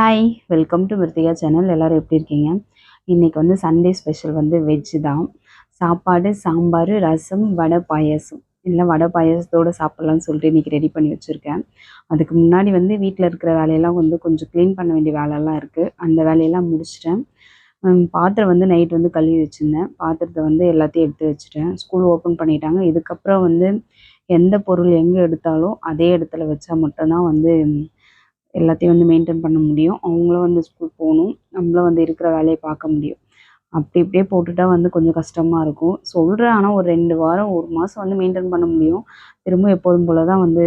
Hi welcome to Mrithika channel எல்லோரும் எப்படி இருக்கீங்க? இன்றைக்கி வந்து சண்டே ஸ்பெஷல் வந்து வெஜ்ஜு தான். சாப்பாடு சாம்பார் ரசம் வடை பாயாசம். இல்லை வடை பாயசத்தோடு சாப்பிட்லான்னு சொல்லிட்டு இன்றைக்கி ரெடி பண்ணி வச்சுருக்கேன். அதுக்கு முன்னாடி வந்து வீட்டில் இருக்கிற வேலையெல்லாம் வந்து கொஞ்சம் க்ளீன் பண்ண வேண்டிய வேலையெல்லாம் இருக்குது அந்த வேலையெல்லாம் முடிச்சிட்டேன். பாத்திரம் வந்து நைட் வந்து கழுவி வச்சுருந்தேன். பாத்திரத்தை வந்து எல்லாத்தையும் எடுத்து வச்சுட்டேன். ஸ்கூல் ஓப்பன் பண்ணிட்டாங்க. இதுக்கப்புறம் வந்து எந்த பொருள் எங்கே எடுத்தாலும் அதே இடத்துல வச்சா மட்டும்தான் வந்து எல்லாத்தையும் வந்து மெயின்டைன் பண்ண முடியும். அவங்களும் வந்து ஸ்கூல் போகணும். நம்மளும் வந்து இருக்கிற வேலையை பார்க்க முடியும். அப்படி இப்படியே போட்டுட்டா வந்து கொஞ்சம் கஷ்டமாக இருக்கும். சொல்கிறேன் ஆனால் ஒரு ரெண்டு வாரம் ஒரு மாதம் வந்து மெயின்டைன் பண்ண முடியும். திரும்ப எப்போதும் போல தான் வந்து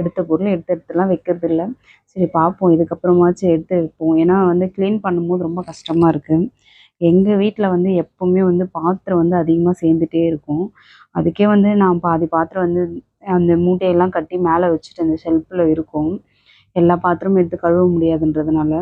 எடுத்த பொருள் எடுத்து எடுத்துலாம் வைக்கிறது இல்லை சரி பார்ப்போம். இதுக்கப்புறமாச்சும் எடுத்து வைப்போம். ஏன்னா வந்து க்ளீன் பண்ணும்போது ரொம்ப கஷ்டமாக இருக்குது எங்கள் வீட்டில் வந்து எப்போவுமே வந்து பாத்திரம் வந்து அதிகமாக சேர்ந்துட்டே இருக்கும். அதுக்கே வந்து நான் பாதி பாத்திரம் வந்து அந்த மூட்டையெல்லாம் கட்டி மேலே வச்சுட்டு அந்த ஷெல்ஃபில் இருக்கும். எல்லா பாத்திரமும் எடுத்து கழுவ முடியாதுன்றதுனால.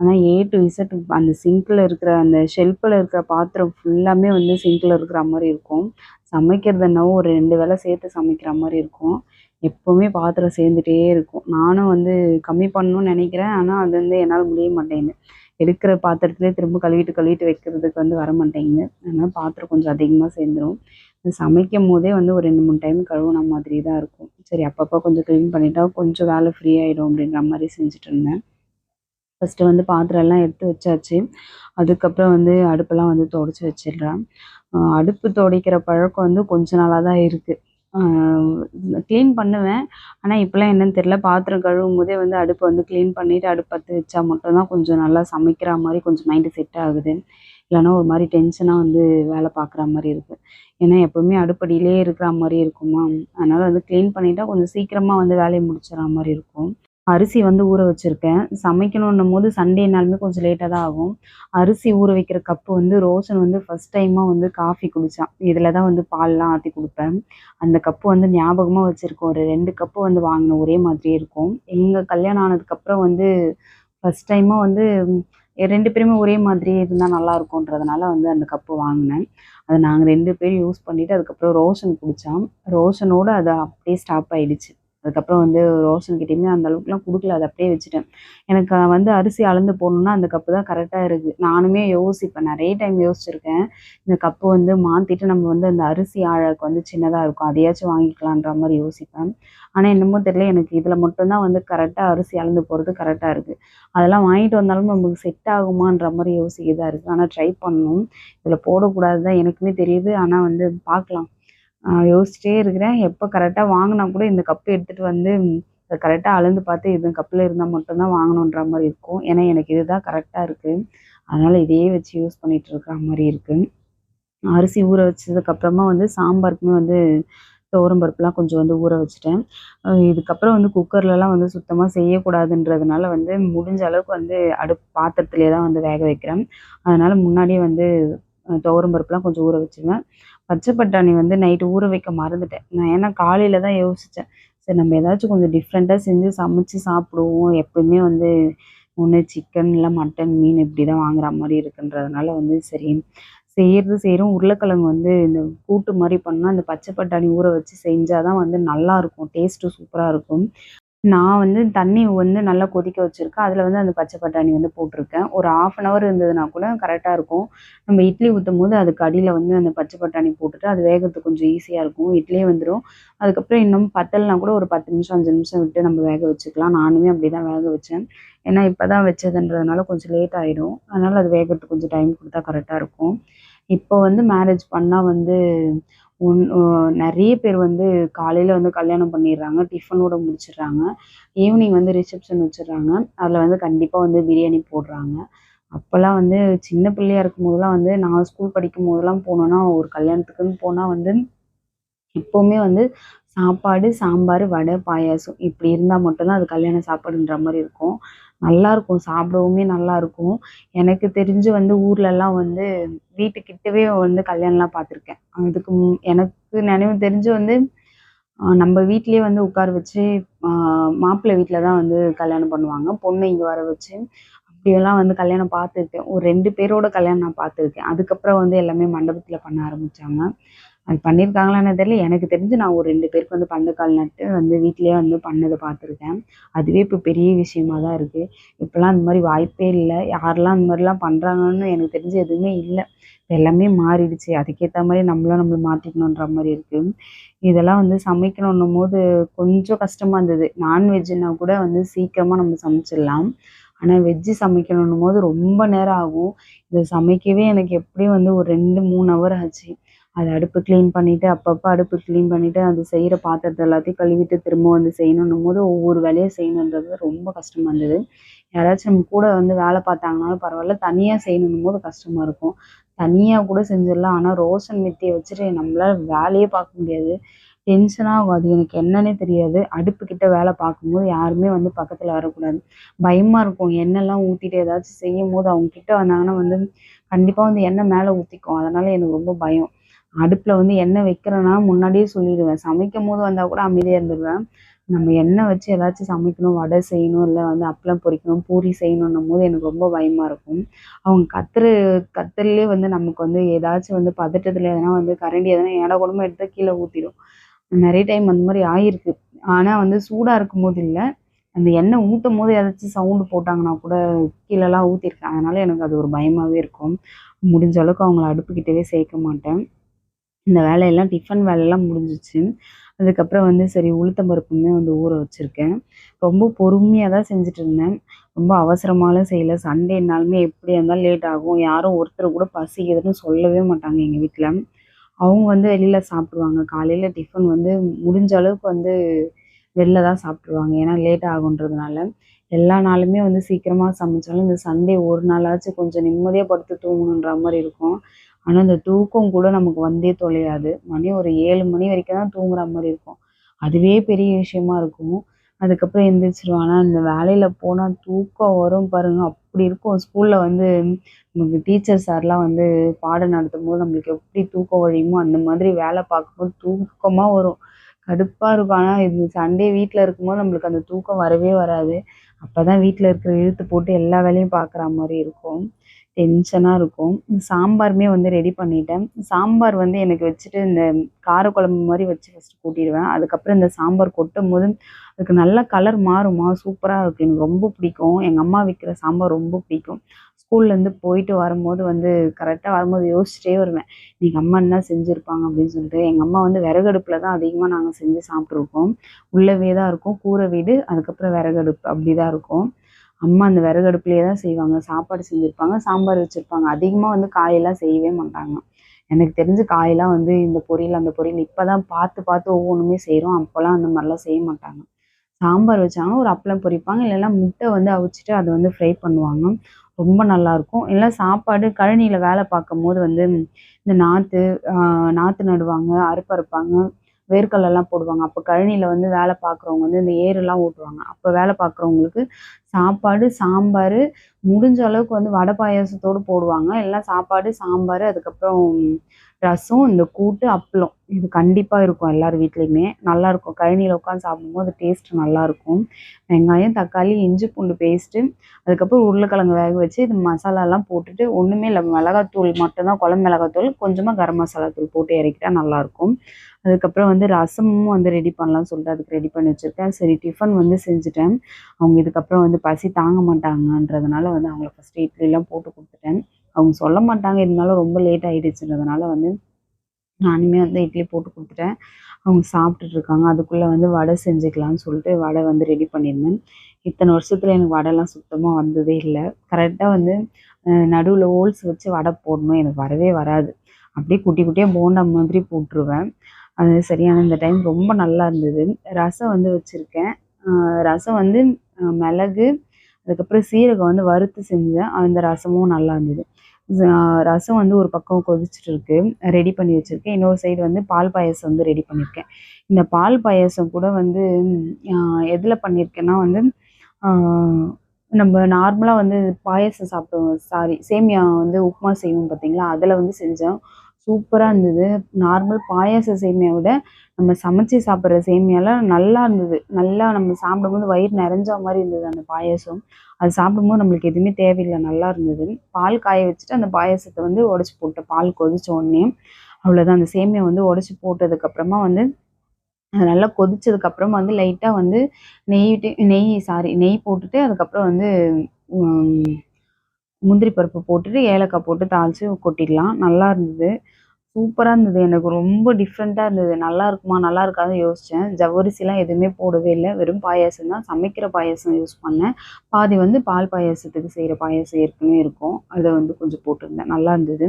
ஆனால் ஏ டு இசட் அந்த சிங்க்கில் இருக்கிற அந்த ஷெல்ஃபில் இருக்கிற பாத்திரம் ஃபுல்லாமே வந்து சிங்க்கில் இருக்கிற மாதிரி இருக்கும். சமைக்கிறது ஒரு ரெண்டு வேளை சேர்த்து சமைக்கிற மாதிரி இருக்கும். எப்போவுமே பாத்திரம் சேர்ந்துட்டே இருக்கும். நானும் வந்து கம்மி பண்ணணும்னு நினைக்கிறேன். ஆனால் அது வந்து என்னால் முடிய மாட்டேங்குது. எடுக்கிற பாத்திரத்துலேயே திரும்ப கழுவிட்டு கழுவிட்டு வைக்கிறதுக்கு வந்து வர மாட்டேங்குது. அதனால் பாத்திரம் கொஞ்சம் அதிகமாக சேர்ந்துடும் சமைக்கும் போதே வந்து ஒரு ரெண்டு மூணு டைம் கழுவுன மாதிரி தான் இருக்கும். சரி அப்பப்போ கொஞ்சம் க்ளீன் பண்ணிட்டா கொஞ்சம் வேலை ஃப்ரீ ஆகிடும் அப்படின்ற மாதிரி செஞ்சுட்டு இருந்தேன். ஃபஸ்ட்டு வந்து பாத்திரம் எல்லாம் எடுத்து வச்சாச்சு. அதுக்கப்புறம் வந்து அடுப்பெல்லாம் வந்து துடைச்சி வச்சிடுறேன். அடுப்பு துடைக்கிற பழக்கம் வந்து கொஞ்ச நாளாக தான் இருக்குது க்ளீன் பண்ணுவேன். ஆனால் இப்போலாம் என்னன்னு தெரியல. பாத்திரம் கழுவும் போதே வந்து அடுப்பை வந்து க்ளீன் பண்ணிவிட்டு அடுப்பு பற்ற வச்சா மட்டும்தான் கொஞ்சம் நல்லா சமைக்கிற மாதிரி கொஞ்சம் மைண்டு செட் ஆகுது. இல்லைன்னா ஒரு மாதிரி டென்ஷனாக வந்து வேலை பார்க்குற மாதிரி இருக்குது ஏன்னா எப்போவுமே அடுப்படியிலே இருக்கிற மாதிரி இருக்குமா? அதனால் வந்து க்ளீன் பண்ணிட்டா கொஞ்சம் சீக்கிரமாக வந்து வேலையை முடிச்சிடுற மாதிரி இருக்கும். அரிசி வந்து ஊற வச்சுருக்கேன். சமைக்கணுன்னும் போது சண்டேனாலுமே கொஞ்சம் லேட்டாக தான் ஆகும். அரிசி ஊற வைக்கிற கப்பு வந்து ரோஷன் வந்து ஃபஸ்ட் டைமாக வந்து காஃபி குடித்தான் இதில் தான் வந்து பால்லாம் ஆற்றி கொடுப்பேன். அந்த கப்பு வந்து ஞாபகமாக வச்சுருக்கோம். ஒரு ரெண்டு கப்பு வந்து வாங்கின ஒரே மாதிரியே இருக்கும். எங்கள் கல்யாணம் ஆனதுக்கப்புறம் வந்து ஃபஸ்ட் டைமாக வந்து ரெண்டு பேருமே ஒரே மாதிரி இருந்தால் நல்லா இருக்கும்ன்றதுனால வந்து அந்த கப்பு வாங்கினேன். அதை நாங்கள் ரெண்டு பேரும் யூஸ் பண்ணிவிட்டு அதுக்கப்புறம் ரோஷன் குடித்தான் ரோஷனோடு அது அப்படியே ஸ்டாப் ஆகிடுச்சு அதுக்கப்புறம் வந்து ரோஷன்கிட்டயுமே அந்த அளவுக்குலாம் கொடுக்கல அதை அப்படியே வச்சுட்டேன். எனக்கு வந்து அரிசி அளந்து போடணுன்னா அந்த கப்பு தான் கரெக்டாக இருக்குது நானுமே யோசிப்பேன் நிறைய டைம் யோசிச்சிருக்கேன். இந்த கப்பு வந்து மாற்றிட்டு நம்ம வந்து அந்த அரிசி ஆழக்கு வந்து சின்னதாக இருக்கும் அதையாச்சும் வாங்கிக்கலான்ற மாதிரி யோசிப்பேன். ஆனால் என்னமோ தெரியல எனக்கு இதில் மட்டும்தான் வந்து கரெக்டாக அரிசி அளந்து போகிறது கரெக்டாக இருக்குது அதெல்லாம் வாங்கிட்டு வந்தாலும் நமக்கு செட் ஆகுமான்ற மாதிரி யோசிக்கதான் இருக்குது ஆனால் ட்ரை பண்ணணும். இதில் போடக்கூடாது தான் எனக்குமே தெரியுது. ஆனால் வந்து பார்க்கலாம். யோசிச்சிட்டே இருக்கிறேன். எப்போ கரெக்டாக வாங்கினா கூட இந்த கப்பு எடுத்துகிட்டு வந்து கரெக்டாக அளந்து பார்த்து இது கப்பில் இருந்தால் மட்டும்தான் வாங்கணுன்ற மாதிரி இருக்கும். ஏன்னா எனக்கு இதுதான் கரெக்டாக இருக்குது அதனால் இதையே வச்சு யூஸ் பண்ணிகிட்டு இருக்கிற மாதிரி இருக்குது அரிசி ஊற வச்சதுக்கப்புறமா வந்து சாம்பாருக்குமே வந்து துவரம் பருப்புலாம் கொஞ்சம் வந்து ஊற வச்சுட்டேன். இதுக்கப்புறம் வந்து குக்கர்லலாம் வந்து சுத்தமாக செய்யக்கூடாதுன்றதுனால வந்து முடிஞ்ச அளவுக்கு வந்து அடுப்பு பாத்திரத்துலேயே தான் வந்து வேக வைக்கிறேன். அதனால் முன்னாடியே வந்து துவரம் பருப்புலாம் கொஞ்சம் ஊற வச்சுருவேன். பச்சை பட்டாணி வந்து நைட்டு ஊற வைக்க மறந்துட்டேன். நான் ஏன்னா காலையில் தான் யோசித்தேன் சரி நம்ம ஏதாச்சும் கொஞ்சம் டிஃப்ரெண்ட்டாக செஞ்சு சமைச்சு சாப்பிடுவோம். எப்பவுமே வந்து ஒன்று சிக்கன் இல்லை மட்டன் மீன் இப்படி தான் வாங்குற மாதிரி இருக்குன்றதுனால வந்து சரி செய்கிறது செய்கிறோம் உருளைக்கிழங்கு வந்து இந்த கூட்டு மாதிரி பண்ணால் அந்த பச்சை பட்டாணி ஊற வச்சு செஞ்சால் தான் வந்து நல்லாயிருக்கும் டேஸ்ட்டு சூப்பராக இருக்கும். நான் வந்து தண்ணி வந்து நல்லா கொதிக்க வச்சுருக்கேன். அதில் வந்து அந்த பச்சை பட்டாணி வந்து போட்டிருக்கேன். ஒரு ஆஃப் அன் ஹவர் இருந்ததுன்னா கூட கரெக்டாக இருக்கும். நம்ம இட்லி ஊற்றும் போது அதுக்கு அடியில் வந்து அந்த பச்சை பட்டாணி போட்டுட்டு அது வேகத்துக்கு கொஞ்சம் ஈஸியாக இருக்கும். இட்லியே வந்துடும் அதுக்கப்புறம் இன்னும் பத்தலைனா கூட ஒரு பத்து நிமிஷம் அஞ்சு நிமிஷம் விட்டு நம்ம வேக வச்சுக்கலாம். நானுமே அப்படி தான் வேக வச்சேன். ஏன்னா இப்போ தான் வச்சதுன்றதுனால கொஞ்சம் லேட் ஆகிடும் அதனால் அது வேகிறதுக்கு கொஞ்சம் டைம் கொடுத்தா கரெக்டாக இருக்கும். இப்போ வந்து மேரேஜ் பண்ணால் வந்து ஒன் நிறைய பேர் வந்து காலையில் வந்து கல்யாணம் பண்ணிடுறாங்க டிஃபனோட முடிச்சிடுறாங்க ஈவினிங் வந்து ரிசப்ஷன் வச்சிடுறாங்க அதில் வந்து கண்டிப்பாக வந்து பிரியாணி போடுறாங்க. அப்போல்லாம் வந்து சின்ன பிள்ளையா இருக்கும் போதெல்லாம் வந்து நான் ஸ்கூல் படிக்கும் போதெல்லாம் போனோன்னா ஒரு கல்யாணத்துக்குன்னு போனால் வந்து எப்போவுமே வந்து சாப்பாடு சாம்பார் வடை பாயாசம் இப்படி இருந்தால் மட்டும்தான் அது கல்யாண சாப்பாடுன்ற மாதிரி இருக்கும். நல்லா இருக்கும் சாப்பிடவுமே நல்லா இருக்கும் எனக்கு தெரிஞ்சு வந்து ஊர்லலாம் வந்து வீட்டுக்கிட்டவே வந்து கல்யாணம்லாம் பார்த்துருக்கேன் அதுக்கு முன் எனக்கு நினைவு தெரிஞ்சு வந்து நம்ம வீட்லயே வந்து உட்கார வச்சு மாப்பிள்ளை வீட்டில் தான் வந்து கல்யாணம் பண்ணுவாங்க. பொண்ணு இங்கே வர வச்சு அப்படியெல்லாம் வந்து கல்யாணம் பார்த்துருக்கேன் ஒரு ரெண்டு பேரோட கல்யாணம் நான் பார்த்துருக்கேன் அதுக்கப்புறம் வந்து எல்லாமே மண்டபத்தில் பண்ண ஆரம்பிச்சாங்க. அது பண்ணியிருக்காங்களான்னு தெரியல. எனக்கு தெரிஞ்சு நான் ஒரு ரெண்டு பேருக்கு வந்து பந்தக்கால் நட்டு வந்து வீட்டிலேயே வந்து பண்ணதை பார்த்துருக்கேன். அதுவே இப்போ பெரிய விஷயமா தான் இருக்குது இப்போலாம் அந்த மாதிரி வாய்ப்பே இல்லை. யாரெல்லாம் அந்த மாதிரிலாம் பண்ணுறாங்கன்னு எனக்கு தெரிஞ்சு எதுவுமே இல்லை. எல்லாமே மாறிடுச்சு. அதுக்கேற்ற மாதிரி நம்மளும் நம்மளை மாற்றிக்கணுன்ற மாதிரி இருக்குது இதெல்லாம் வந்து சமைக்கணுன்னும் போது கொஞ்சம் கஷ்டமாக இருந்தது. நான்வெஜ்ஜுனா கூட வந்து சீக்கிரமாக நம்ம சமைச்சிடலாம். ஆனால் வெஜ்ஜு சமைக்கணுன்னும் போது ரொம்ப நேரம் ஆகும். இதை சமைக்கவே எனக்கு எப்படியும் வந்து ஒரு ரெண்டு மூணு ஹவர் ஆச்சு. அது அடுப்பு க்ளீன் பண்ணிவிட்டு அப்பப்போ அடுப்பு க்ளீன் பண்ணிவிட்டு அது செய்கிற பாத்திரத்தை எல்லாத்தையும் கழுவிட்டு திரும்ப வந்து செய்யணுன்னும் போது ஒவ்வொரு வேலையும் செய்யணுன்றது ரொம்ப கஷ்டமாக இருந்தது. யாராச்சும் நம்ம கூட வந்து வேலை பார்த்தாங்கனாலும் பரவாயில்ல தனியாக செய்யணுன்னும் போது கஷ்டமாக இருக்கும். தனியாக கூட செஞ்சிடலாம். ஆனால் ரோஷன் மெத்தியை வச்சுட்டு நம்மளால் வேலையே பார்க்க முடியாது. டென்ஷனாக ஆகும் அது எனக்கு என்னன்னே தெரியாது. அடுப்புக்கிட்ட வேலை பார்க்கும்போது யாருமே வந்து பக்கத்தில் வரக்கூடாது. பயமாக இருக்கும். எண்ணெய்லாம் ஊற்றிட்டு ஏதாச்சும் செய்யும் போது அவங்க கிட்ட வந்தாங்கன்னா வந்து கண்டிப்பாக வந்து எண்ணெய் மேலே ஊற்றிக்கும் அதனால் எனக்கு ரொம்ப பயம். அடுப்பில் வந்து எண்ணெய் வைக்கிறேன்னா முன்னாடியே சொல்லிடுவேன். சமைக்கும் போது வந்தால் கூட அமைதியாக இருந்துடுவேன் நம்ம எண்ணெய் வச்சு ஏதாச்சும் சமைக்கணும் வடை செய்யணும் இல்லை வந்து அப்பளம் பொரிக்கணும் பூரி செய்யணுன்னும் போது எனக்கு ரொம்ப பயமாக இருக்கும். அவங்க கத்துற கத்துறதுலே வந்து நமக்கு வந்து ஏதாச்சும் வந்து பதட்டத்தில் எதனா வந்து கரண்டி எதனா ஏடா குடும்பம் எடுத்து கீழே ஊற்றிடும் நிறைய டைம் அந்த மாதிரி ஆயிருக்கு. ஆனால் வந்து சூடாக இருக்கும் போது இல்லை. அந்த எண்ணெய் ஊற்றும் போது ஏதாச்சும் சவுண்டு போட்டாங்கன்னா கூட கீழெல்லாம் ஊற்றிருக்கேன் அதனால எனக்கு அது ஒரு பயமாகவே இருக்கும். முடிஞ்ச அளவுக்கு அவங்கள அடுப்புக்கிட்டவே சேர்க்க மாட்டேன். இந்த வேலையெல்லாம் டிஃபன் வேலையெல்லாம் முடிஞ்சிச்சு. அதுக்கப்புறம் வந்து சரி உளுத்தம் பருப்புமே வந்து ஊற வச்சுருக்கேன். ரொம்ப பொறுமையாக தான் செஞ்சுட்டு இருந்தேன். ரொம்ப அவசரமாலாம் செய்யலை. சண்டேனாலுமே எப்படியா இருந்தாலும் லேட் ஆகும். யாரும் ஒருத்தர் கூட பசிக்குதுன்னு சொல்லவே மாட்டாங்க எங்கள் வீட்டில் அவங்க வந்து வெளியில் சாப்பிடுவாங்க. காலையில் டிஃபன் வந்து முடிஞ்ச அளவுக்கு வந்து வெளில தான் சாப்பிட்ருவாங்க ஏன்னா லேட் ஆகுன்றதுனால. எல்லா நாளுமே வந்து சீக்கிரமாக சமைச்சாலும் இந்த சண்டே ஒரு நாளாச்சும் கொஞ்சம் நிம்மதியாக படுத்து தூங்கணுன்ற மாதிரி இருக்கும். ஆனால் அந்த தூக்கம் கூட நமக்கு வந்தே தொலையாது. மணி ஒரு ஏழு மணி வரைக்கும் தான் தூங்குற மாதிரி இருக்கும். அதுவே பெரிய விஷயமா இருக்கும். அதுக்கப்புறம் எந்திரிச்சிருவேன். ஆனால் இந்த வேலையில் போனால் தூக்கம் வரும் பாருங்க. அப்படி இருக்கும். ஸ்கூலில் வந்து நமக்கு டீச்சர் சார்லாம் வந்து பாடம் நடத்தும் போது நம்மளுக்கு எப்படி தூக்கம் வழியுமோ அந்த மாதிரி வேலை பார்க்கும்போது தூக்கமாக வரும். கடுப்பாக இருக்கும். ஆனால் இது சண்டே வீட்டில் இருக்கும்போது நம்மளுக்கு அந்த தூக்கம் வரவே வராது. அப்போ தான் வீட்டில் இருக்கிற இழுத்து போட்டு எல்லா வேலையும் பார்க்குற மாதிரி இருக்கும். டென்ஷனாக இருக்கும். சாம்பாருமே வந்து ரெடி பண்ணிட்டேன். சாம்பார் வந்து எனக்கு வச்சுட்டு இந்த காரக்குழம்பு மாதிரி வச்சு ஃபஸ்ட்டு கூட்டிடுவேன். அதுக்கப்புறம் இந்த சாம்பார் கொட்டும் போது அதுக்கு நல்ல கலர் மாறுமா சூப்பராக இருக்கும் எனக்கு ரொம்ப பிடிக்கும். எங்கள் அம்மா விற்கிற சாம்பார் ரொம்ப பிடிக்கும். ஸ்கூல்லேருந்து போயிட்டு வரும்போது வந்து கரெக்டாக வரும்போது யோசிச்சிட்டே வருவேன். எங்கள் அம்மா என்ன செஞ்சுருப்பாங்க? அப்படின்னு சொல்லிட்டு. எங்கள் அம்மா வந்து விறகடுப்பில் தான் அதிகமாக நாங்கள் செஞ்சு சாப்பிட்ருக்கோம் உள்ளவே தான் இருக்கும். கூரை வீடு அதுக்கப்புறம் விறகடுப்பு. அப்படி தான் இருக்கும். அம்மா அந்த விறகடுப்புலேயே தான் செய்வாங்க சாப்பாடு செஞ்சுருப்பாங்க சாம்பார் வச்சுருப்பாங்க. அதிகமாக வந்து காயெல்லாம் செய்யவே மாட்டாங்க. எனக்கு தெரிஞ்சு காயெல்லாம் வந்து இந்த பொரியல் அந்த பொரியல் இப்போ தான் பார்த்து பார்த்து ஒவ்வொன்றுமே செய்கிறோம் அப்போல்லாம் அந்த மாதிரிலாம் செய்ய மாட்டாங்க. சாம்பார் வச்சாங்கன்னா ஒரு அப்பளம் பொரிப்பாங்க இல்லைன்னா முட்டை வந்து அவிச்சிட்டு அதை வந்து ஃப்ரை பண்ணுவாங்க. ரொம்ப நல்லாயிருக்கும். இல்லை சாப்பாடு கழனியில் வேலை பார்க்கும் போது வந்து இந்த நாற்று நாற்று நடுவாங்க அறுப்பு அறுப்பாங்க வேர்க்கடலைலாம் போடுவாங்க. அப்போ கழனியில் வந்து வேலை பார்க்குறவங்க வந்து இந்த ஏரெல்லாம் ஓட்டுவாங்க அப்போ வேலை பார்க்குறவங்களுக்கு சாப்பாடு சாம்பார் முடிஞ்ச அளவுக்கு வந்து வடை பாயாசத்தோடு போடுவாங்க. எல்லாம் சாப்பாடு சாம்பார் அதுக்கப்புறம் ரசம் இந்த கூட்டு அப்பளம். இது கண்டிப்பாக இருக்கும் எல்லார் வீட்லேயுமே. நல்லாயிருக்கும் கழனியில் உட்காந்து சாப்பிடும்போது டேஸ்ட் நல்லாயிருக்கும் வெங்காயம் தக்காளி இஞ்சி பூண்டு பேஸ்ட்டு அதுக்கப்புறம் உருளைக்கிழங்கு வேக வச்சு இது மசாலாலாம் போட்டுட்டு ஒன்றுமே இல்லை. மிளகாத்தூள் மட்டும்தான் குழம்பு மிளகாத்தூள் கொஞ்சமாக கரம் மசாலா தூள் போட்டு இறக்கிட்டா நல்லாயிருக்கும் அதுக்கப்புறம் வந்து ரசமும் வந்து ரெடி பண்ணலாம்னு சொல்லிட்டு அதுக்கு ரெடி பண்ணி வச்சுருக்கேன். சரி டிஃபன் வந்து செஞ்சுட்டேன். அவங்க இதுக்கப்புறம் வந்து பசி தாங்க மாட்டாங்கன்றதுனால வந்து அவங்கள ஃபஸ்ட்டு இட்லிலாம் போட்டு கொடுத்துட்டேன். அவங்க சொல்ல மாட்டாங்க. இருந்தாலும் ரொம்ப லேட் ஆகிடுச்சுன்றதுனால வந்து நானுமே வந்து இட்லி போட்டு கொடுத்துட்டேன். அவங்க சாப்பிட்டுட்டு இருக்காங்க. அதுக்குள்ளே வந்து வடை செஞ்சுக்கலாம்னு சொல்லிட்டு வடை வந்து ரெடி பண்ணியிருந்தேன். இத்தனை வருஷத்தில் எனக்கு வடைலாம் சுத்தமாக வந்ததே இல்லை. கரெக்டாக வந்து நடுவில் ஹோல்ஸ் வச்சு வடை போடணும். எனக்கு வரவே வராது. அப்படியே குட்டி குட்டியாக போண்டா மாதிரி போட்டுருவேன். அது சரியான இந்த டைம் ரொம்ப நல்லா இருந்தது. ரசம் வந்து வச்சுருக்கேன். ரசம் வந்து மிளகு அதுக்கப்புறம் சீரகம் வந்து வறுத்து செஞ்சேன். அந்த ரசமும் நல்லா இருந்தது. ரசம் வந்து ஒரு பக்கம் கொதிச்சுட்டு இருக்கு ரெடி பண்ணி வச்சுருக்கேன். இன்னொரு சைடு வந்து பால் பாயசம் வந்து ரெடி பண்ணியிருக்கேன் இந்த பால் பாயசம் கூட வந்து எதில் பண்ணியிருக்கேன்னா வந்து நம்ம நார்மலாக வந்து பாயசம் சாப்பிடுவோம். சாரி சேமியா வந்து உப்புமா செய்வோம் பார்த்தீங்களா அதில் வந்து செஞ்சோம். சூப்பராக இருந்தது. நார்மல் பாயாச சேமியா விட நம்ம சமைச்சு சாப்பிட்ற சேமியாலாம் நல்லா இருந்தது. நல்லா நம்ம சாப்பிடும்போது வயிறு நிறைஞ்ச மாதிரி இருந்தது அந்த பாயாசம். அது சாப்பிடும்போது நம்மளுக்கு எதுவுமே தேவையில்லை நல்லா இருந்தது. பால் காய வச்சுட்டு அந்த பாயசத்தை வந்து உடச்சி போட்டு பால் கொதிச்ச உடனே. அவ்வளோதான் அந்த சேமியா வந்து உடச்சி போட்டதுக்கப்புறமா வந்து அது நல்லா கொதிச்சதுக்கப்புறம் வந்து லைட்டாக வந்து நெய்ட்டு நெய் சாரி நெய் போட்டுட்டு அதுக்கப்புறம் வந்து முந்திரி பருப்பு போட்டுட்டு ஏலக்காய் போட்டு தாளித்து கொட்டிடலாம். நல்லா இருந்தது. சூப்பராக இருந்தது. எனக்கு ரொம்ப டிஃப்ரெண்ட்டாக இருந்தது. நல்லா இருக்குமா? நல்லா இருக்காது யோசித்தேன் ஜவ்வரிசிலாம் எதுவுமே போடவே இல்லை. வெறும் பாயாசம் தான். சமைக்கிற பாயாசம் யூஸ் பண்ணேன். பாதி வந்து பால் பாயாசத்துக்கு செய்கிற பாயாசம் ஏற்கனவே இருக்கும். அதை வந்து கொஞ்சம் போட்டிருந்தேன். நல்லா இருந்தது.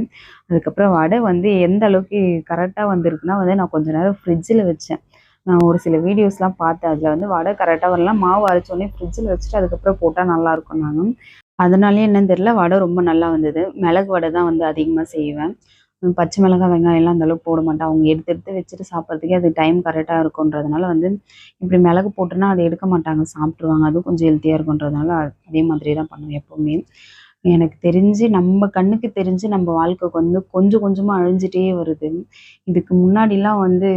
அதுக்கப்புறம் வடை வந்து எந்த அளவுக்கு கரெக்டாக வந்திருக்குன்னா வந்து நான் கொஞ்ச நேரம் ஃப்ரிட்ஜில் வச்சேன். நான் ஒரு சில வீடியோஸ்லாம் பார்த்தேன். அதில் வந்து வடை கரெக்டாக வரலாம் மாவு அரைச்சோடனே ஃப்ரிட்ஜில் வச்சுட்டு அதுக்கப்புறம் போட்டால் நல்லாயிருக்கும் நானும். அதனாலே என்னன்னு தெரியல. வடை ரொம்ப நல்லா வந்தது. மிளகு வடை தான் வந்து அதிகமாக செய்வேன். பச்சை மிளகாய் வெங்காயம் எல்லாம் அந்தளவுக்கு போட மாட்டேன் அவங்க எடுத்து எடுத்து வச்சுட்டு சாப்பிட்றதுக்கே அது டைம் கரெக்டாக இருக்குன்றதுனால வந்து இப்படி மிளகு போட்டுன்னா அதை எடுக்க மாட்டாங்க சாப்பிட்ருவாங்க அதுவும் கொஞ்சம் ஹெல்த்தியாக இருக்குன்றதுனால அதே மாதிரி தான் பண்ணுவேன் எப்போவுமே. எனக்கு தெரிஞ்சு நம்ம கண்ணுக்கு தெரிஞ்சு நம்ம வாழ்க்கைக்கு வந்து கொஞ்சம் கொஞ்சமாக அழிஞ்சிட்டே வருது. இதுக்கு முன்னாடிலாம் வந்து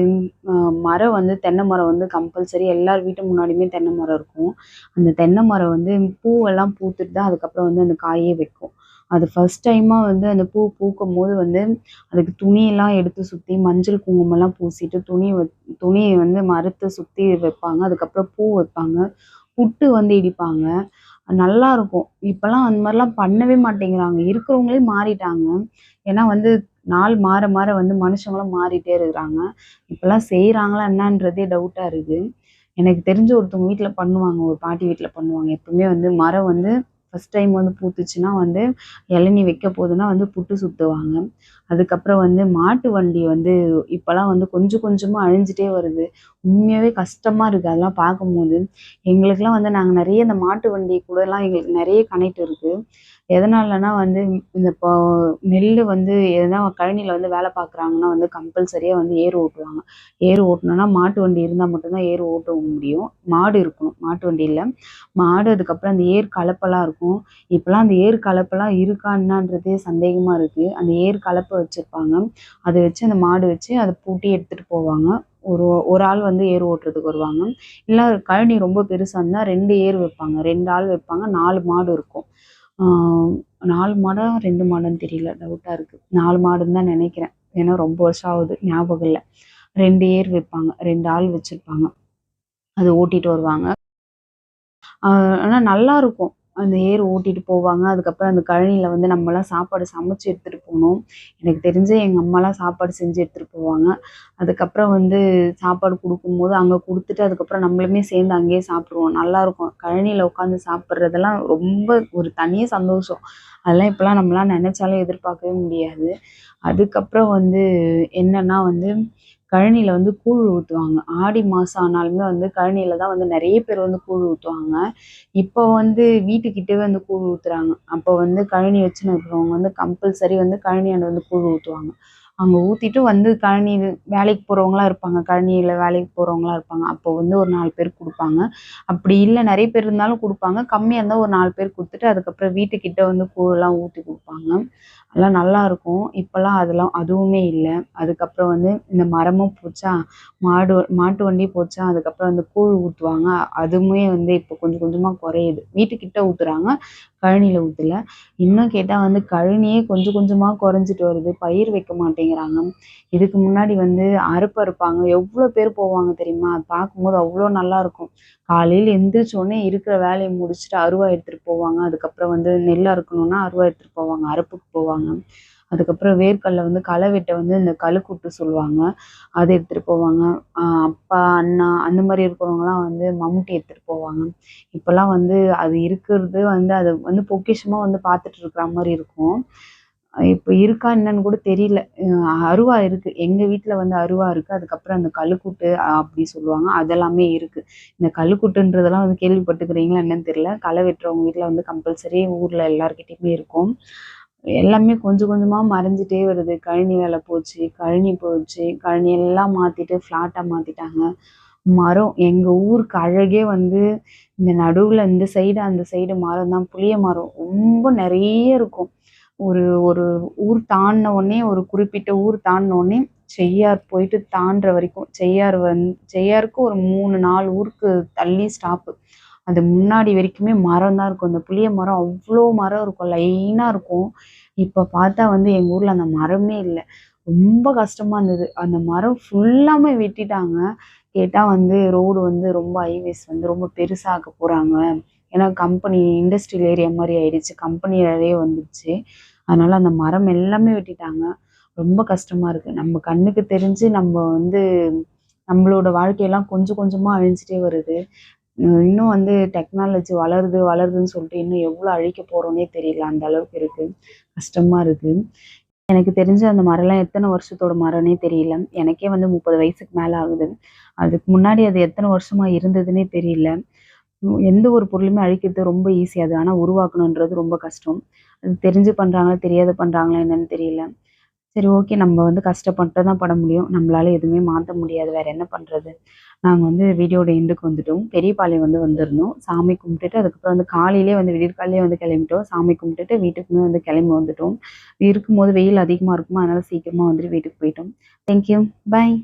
மரம் வந்து தென்னை மரம் வந்து கம்பல்சரி எல்லார் வீட்டு முன்னாடியுமே தென்னை மரம் இருக்கும். அந்த தென்னை மரம் வந்து பூவெல்லாம் பூத்துட்டு தான் அதுக்கப்புறம் வந்து அந்த காயே வைக்கும். அது ஃபர்ஸ்ட் டைமாக வந்து அந்த பூ பூக்கும் போது வந்து அதுக்கு துணியெல்லாம் எடுத்து சுற்றி மஞ்சள் குங்குமம்லாம் பூசிட்டு துணி வ- துணியை வந்து மறுத்து சுற்றி வைப்பாங்க. அதுக்கப்புறம் பூ வைப்பாங்க. புட்டு வந்து இடிப்பாங்க. நல்லா இருக்கும். இப்போல்லாம் அந்த மாதிரிலாம் பண்ணவே மாட்டேங்கிறாங்க. இருக்கிறவங்களே மாறிட்டாங்க. ஏன்னா வந்து நாள் மாற மாற வந்து மனுஷங்களும் மாறிட்டே இருக்கிறாங்க. இப்போல்லாம் செய்கிறாங்களா என்னன்றதே டவுட்டாக இருக்குது எனக்கு தெரிஞ்ச ஒருத்தவங்க வீட்டில் பண்ணுவாங்க. ஒரு பாட்டி வீட்டில் பண்ணுவாங்க. எப்பவுமே வந்து மரம் வந்து ஃபர்ஸ்ட் டைம் வந்து பூத்துச்சுன்னா வந்து இளநி வைக்க போகுதுன்னா வந்து புட்டு சுற்றுவாங்க அதுக்கப்புறம் வந்து மாட்டு வண்டி வந்து இப்போல்லாம் வந்து கொஞ்சம் கொஞ்சமாக அழிஞ்சிட்டே வருது. உண்மையாகவே கஷ்டமாக இருக்குது அதெல்லாம் பார்க்கும்போது எங்களுக்கெல்லாம் வந்து நாங்கள் நிறைய இந்த மாட்டு வண்டி கூடலாம் எங்களுக்கு நிறைய கனெக்ட் இருக்குது எதனாலனா வந்து இந்த இப்போ நெல் வந்து எதனா கழனியில் வந்து வேலை பார்க்குறாங்கன்னா வந்து கம்பல்சரியாக வந்து ஏர் ஓட்டுவாங்க. ஏர் ஓட்டணும்னா மாட்டு வண்டி இருந்தால் மட்டும்தான் ஏர் ஓட்ட முடியும். மாடு இருக்கணும். மாட்டு வண்டி இல்லை. மாடு அதுக்கப்புறம் அந்த ஏர் கலப்பெல்லாம் இருக்கும். இப்போலாம் அந்த ஏர் கலப்பெல்லாம் இருக்கா என்னன்றதே சந்தேகமாக இருக்குது அந்த ஏர் கலப்பை வச்சுருப்பாங்க. அதை வச்சு அந்த மாடு வச்சு அதை பூட்டி எடுத்துகிட்டு போவாங்க. ஒரு ஒரு ஆள் வந்து ஏர் ஓட்டுறதுக்கு வருவாங்க. இல்லை கழனி ரொம்ப பெருசாக இருந்தால் ரெண்டு ஏர் வைப்பாங்க. ரெண்டு ஆள் வைப்பாங்க. நாலு மாடு இருக்கும். நாலு மாடா ரெண்டு மாடுன்னு தெரியல டவுட்டாக இருக்குது நாலு மாடுன்னு தான் நினைக்கிறேன். ஏன்னா ரொம்ப வருஷம் ஆகுது ஞாபகம் இல்லை. ரெண்டு ஏர் வைப்பாங்க ரெண்டு ஆள் வச்சுருப்பாங்க. அதை ஓட்டிட்டு வருவாங்க. ஆனால் நல்லா இருக்கும். அந்த ஏர் ஓட்டிட்டு போவாங்க. அதுக்கப்புறம் அந்த கழனியில் வந்து நம்மலாம் சாப்பாடு சமைச்சு எடுத்துகிட்டு போகணும். எனக்கு தெரிஞ்சு எங்கள் அம்மாலாம் சாப்பாடு செஞ்சு எடுத்துகிட்டு போவாங்க. அதுக்கப்புறம் வந்து சாப்பாடு கொடுக்கும்போது அங்கே கொடுத்துட்டு அதுக்கப்புறம் நம்மளுமே சேர்ந்து அங்கேயே சாப்பிடுவோம். நல்லாயிருக்கும் கழனியில் உட்காந்து சாப்பிட்றதெல்லாம் ரொம்ப ஒரு தனி சந்தோஷம். அதெல்லாம் இப்போலாம் நம்மளாம் நினச்சாலே எதிர்பார்க்கவே முடியாது. அதுக்கப்புறம் வந்து என்னன்னா வந்து கழனியில் வந்து கூழ் ஊற்றுவாங்க ஆடி மாதம் ஆனாலுமே வந்து கழனியில் தான் வந்து நிறைய பேர் வந்து கூழ் ஊற்றுவாங்க இப்போ வந்து வீட்டுக்கிட்டவே வந்து கூழ் ஊற்றுறாங்க அப்போ வந்து கழனி வச்சுன்னு இருக்கிறவங்க வந்து கம்பல்சரி வந்து கழனியாண்ட வந்து கூழ் ஊற்றுவாங்க அங்கே ஊற்றிட்டு வந்து கழனி வேலைக்கு போகிறவங்களாம் இருப்பாங்க. கழனியில் வேலைக்கு போகிறவங்களாம் இருப்பாங்க. அப்போ வந்து ஒரு நாலு பேர் கொடுப்பாங்க. அப்படி இல்லை நிறைய பேர் இருந்தாலும் கொடுப்பாங்க. கம்மியாக இருந்தால் ஒரு நாலு பேர் கொடுத்துட்டு அதுக்கப்புறம் வீட்டுக்கிட்ட வந்து கூழெல்லாம் ஊற்றி கொடுப்பாங்க. எல்லாம் நல்லா இருக்கும். இப்போல்லாம் அதெல்லாம் அதுவுமே இல்லை. அதுக்கப்புறம் வந்து இந்த மரமும் போச்சா மாடு மாட்டு வண்டி போச்சா அதுக்கப்புறம் அந்த கூழ் ஊற்றுவாங்க அதுவுமே வந்து இப்போ கொஞ்சம் கொஞ்சமாக குறையுது. வீட்டுக்கிட்ட ஊற்றுறாங்க கழனியில் ஊற்றல இன்னும் கேட்டால் வந்து கழனியே கொஞ்சம் கொஞ்சமாக குறைஞ்சிட்டு வருது. பயிர் வைக்க மாட்டேங்கிறாங்க. இதுக்கு முன்னாடி வந்து அறுப்பு அறுப்பாங்க. எவ்வளோ பேர் போவாங்க தெரியுமா? அது பார்க்கும்போது அவ்வளோ நல்லா இருக்கும். காலையில் எந்திரிச்சோடனே இருக்கிற வேலையை முடிச்சுட்டு அருவா எடுத்துகிட்டு போவாங்க. அதுக்கப்புறம் வந்து நெல் அறுக்கணுன்னா அருவா எடுத்துகிட்டு போவாங்க. அறுப்புக்கு போவாங்க. அதுக்கப்புறம் வேர்க்கல்ல வந்து களை வெட்ட வந்து இந்த கழுக்குட்டு சொல்லுவாங்க. அதை எடுத்துகிட்டு போவாங்க. அப்பா அண்ணா அந்த மாதிரி இருக்கிறவங்கலாம் வந்து மம்முட்டி எடுத்துகிட்டு போவாங்க. இப்போல்லாம் வந்து அது இருக்கிறது வந்து அதை வந்து பொக்கிஷமாக வந்து பார்த்துட்டு இருக்கிற மாதிரி இருக்கும். இப்போ இருக்கா என்னன்னு கூட தெரியல. அருவா இருக்கு. எங்க வீட்டில் வந்து அருவா இருக்கு. அதுக்கப்புறம் அந்த கழுக்குட்டு அப்படி சொல்லுவாங்க. அதெல்லாமே இருக்கு. இந்த கழுக்குட்டுன்றதெல்லாம் வந்து கேள்விப்பட்டுக்கிறீங்களா என்னன்னு தெரியல. களை வெட்டுறவங்க வீட்டில் வந்து கம்பல்சரி ஊர்ல எல்லார்கிட்டயுமே இருக்கும். எல்லாமே கொஞ்சம் கொஞ்சமாக மறைஞ்சிட்டே வருது. கழனி வேலை போச்சு கழனி போச்சு கழனி எல்லாம் மாற்றிட்டு ஃப்ளாட்டாக மாற்றிட்டாங்க மரம் எங்கள் ஊருக்கு அழகே வந்து இந்த நடுவில் இந்த சைடு அந்த சைடு மரம் தான். புளிய மரம் ரொம்ப நிறைய இருக்கும். ஒரு ஒரு ஊர் தாண்டின உடனே ஒரு குறிப்பிட்ட ஊர் தாண்டின உடனே செய்யார் போயிட்டு தாண்டுற வரைக்கும் செய்யார் வந் செய்யாருக்கு ஒரு மூணு நாலு ஊருக்கு தள்ளி ஸ்டாப்பு அது முன்னாடி வரைக்குமே மரம் தான் இருக்கும். அந்த புளிய மரம் அவ்வளோ மரம் இருக்கும். லைனாக இருக்கும். இப்போ பார்த்தா வந்து எங்கள் ஊரில் அந்த மரமே இல்லை. ரொம்ப கஷ்டமாக இருந்தது. அந்த மரம் ஃபுல்லாமே வெட்டிட்டாங்க. கேட்டால் வந்து ரோடு வந்து ரொம்ப ஹைவேஸ் வந்து ரொம்ப பெருசாக போகிறாங்க ஏன்னா கம்பெனி இண்டஸ்ட்ரியல் ஏரியா மாதிரி ஆயிடுச்சு. கம்பெனி நிறைய வந்துடுச்சு அதனால அந்த மரம் எல்லாமே வெட்டிட்டாங்க. ரொம்ப கஷ்டமாக இருக்குது நம்ம கண்ணுக்கு தெரிஞ்சு நம்ம வந்து நம்மளோட வாழ்க்கையெல்லாம் கொஞ்சம் கொஞ்சமாக அழிஞ்சிட்டே வருது. இன்னும் வந்து டெக்னாலஜி வளருது வளருதுன்னு சொல்லிட்டு இன்னும் எவ்வளோ அழிக்க போகிறோன்னே தெரியல. அந்த அளவுக்கு இருக்குது கஷ்டமாக இருக்குது எனக்கு தெரிஞ்ச அந்த மரம்லாம் எத்தனை வருஷத்தோட மரம்னே தெரியல. எனக்கே வந்து முப்பது வயசுக்கு மேலே ஆகுது. அதுக்கு முன்னாடி அது எத்தனை வருஷமாக இருந்ததுன்னே தெரியல. எந்த ஒரு பொருளுமே அழிக்கிறது ரொம்ப ஈஸி அது. ஆனால் உருவாக்கணுன்றது ரொம்ப கஷ்டம். அது தெரிஞ்சு பண்ணுறாங்களா தெரியாத பண்ணுறாங்களா என்னன்னு தெரியல. சரி ஓகே. நம்ம வந்து கஷ்டப்பட்டு தான் பட முடியும். நம்மளால எதுவுமே மாற்ற முடியாது. வேற என்ன பண்ணுறது நாங்கள் வந்து வீடியோட எண்டுக்கு வந்துட்டோம். பெரியபாளையம் வந்து வந்திருந்தோம். சாமி கும்பிட்டுட்டு அதுக்கப்புறம் வந்து காலையிலே வந்து விடியற்காலையிலே வந்து கிளம்பிட்டோம். சாமி கும்பிட்டுட்டு வீட்டுக்குமே வந்து கிளம்பி வந்துட்டோம். இருக்கும்போது வெயில் அதிகமாக இருக்குமா? அதனால சீக்கிரமாக வந்துட்டு வீட்டுக்கு போயிட்டோம். Thank you bye